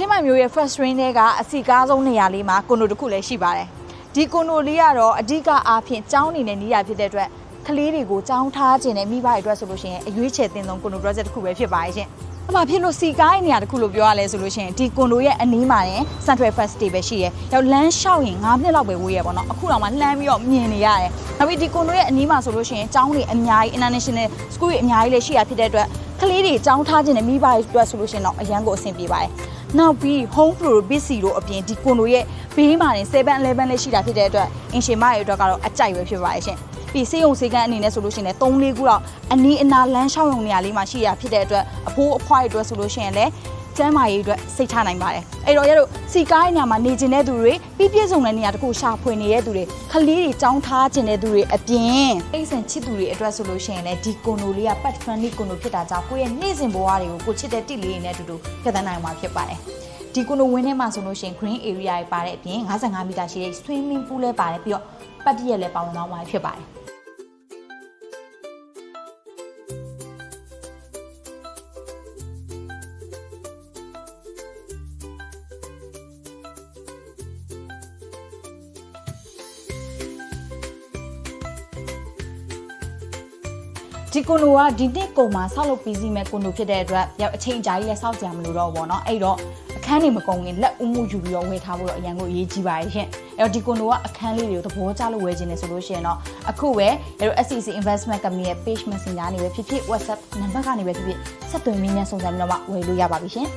ချင်းမိုင်မျိုးရဲ့ first rain တွေကအစီကားဆုံးနေရာလေးမှာကွန်ဒိုတစ်ခုလည်းရှိပါတယ်ဒီကွန်ဒိုလေးကတော့အဓိကအားဖြင့်ကျောင်းနေနဲ့နေရာဖြစ်တဲ့အတွက်ကလေးတွေကိုကျောင်းထားခြင်းနဲ့မိဘတွေအတွက်ဆိုလို့ရှိရင်အရွေးချယ်တင်ဆုံးကွန်ဒို project တစ်ခုပဲဖြစ်ပါတယ်ရှင်အမှဖြစ်လို့စီကားရဲ့နေရာတစ်ခုလို့ပြောရလဲဆိုလို့ရှိရင်ဒီကွန်ဒိုရဲ့အနီးမှာရင် Central First Day ပဲရှိရယ်။ရောက်လမ်းလျှောက်ရင်9မိနစ်လောက်ပဲဝေးရယ်ပေါ့နော်။အခုတော့မှလှမ်းပြီးတော့မြင်နေရတယ်။နောက်ပြီးဒီကွန်ဒိုရဲ့အနီးမှာဆိုလို့ရှိရင်ကျောင်းတွေအများကြီး international school တွေအများကြီးလည်းရှိရဖြစ်တဲ့အတွက် ကလေးတွေကျောင်းထားခြင်းနဲ့မိဘတွေအတွက်ဆိုလို့ရှိရင်တော့အရန်ကိုအဆင်ပြေပါတယ်။နောက်ပြီး home pro ပစ္စည်းတို့အပြင်ဒီကွန်ဒိုရဲ့ဘေးမှာနေ7 11လည်းရှိတာဖြစ်တဲ့အတွက်အင်ရှင်မရဲ့အတွက်ကတော့အကြိုက်ပဲဖြစ်ပါတယ်ရှင်။ပြီးစေးုံစေကန်းအနေနဲ့ဆိုလို့ရှိရင်လည်း3 4ခုတော့အနီးအနားလမ်းလျှောက်ရုံနေရာလေးမှာရှိရဖြစ်တဲ့အတွက်အဖိုးအဖွားတွေအတွက်ဆိုလို့ရှိရင်လည်း ကျမ်းမာရေးအတွက်စိတ်ချနိုင်ပါတယ်အဲ့တော့ရတို့စီကားရဲ့နေရာမှာနေကျင်တဲ့သူတွေပြီးပြည့်စုံတဲ့နေရာတစ်ခုရှာဖွေနေတဲ့သူတွေခလေးတွေကြောင်းထားကျင်တဲ့သူတွေအပြင်အိတ်ဆန်ချစ်သူတွေအတွက်ဆိုလို့ရှိရင်လည်းဒီကွန်ဒိုလေးက pet friendly ကွန်ဒိုဖြစ်တာကြောင့်ကိုယ့်ရဲ့နေ့စဉ်ဘဝတွေကိုကိုချစ်တဲ့တိလေးတွေနဲ့အတူတူဖြတ်သန်းနိုင်မှာဖြစ်ပါတယ်ဒီကွန်ဒိုဝင်းထဲမှာဆိုလို့ရှိရင် green area တွေပါတဲ့အပြင်55မီတာရှိတဲ့ swimming pool လည်းပါတယ်ပြီးတော့ပတ်တရက်လည်းပေါင်းသွားမှာဖြစ်ပါတယ် ဒီကိုနိုကဒီနှစ်ကုန်မှာဆောက်လုပ်ပြီးစီမဲ့ကိုနိုဖြစ်တဲ့အတွက်ရောက်အချိန်ကြာကြီးလဲဆောက်ကြမလို့တော့ဘောနော်အဲ့တော့အခန်းတွေမကုန်ခင်လက်ဦးမှုယူပြီးတော့ဝယ်ထားဖို့တော့အရန်ကိုအရေးကြီးပါတယ်ရှင်အဲ့တော့ဒီကိုနိုကအခန်းလေးတွေကိုသဘောကျလို့ဝယ်ခြင်းနေဆိုလို့ရှိရင်တော့အခုပဲအဲ့လို SCC Investment Company ရဲ့ Page Messenger နေပဲဖြစ်ဖြစ် WhatsApp နံပါတ်ကနေပဲဖြစ်ဖြစ်ဆက်သွယ်မိမြန်စုံစမ်းပြီးတော့ဝယ်လို့ရပါပြီရှင်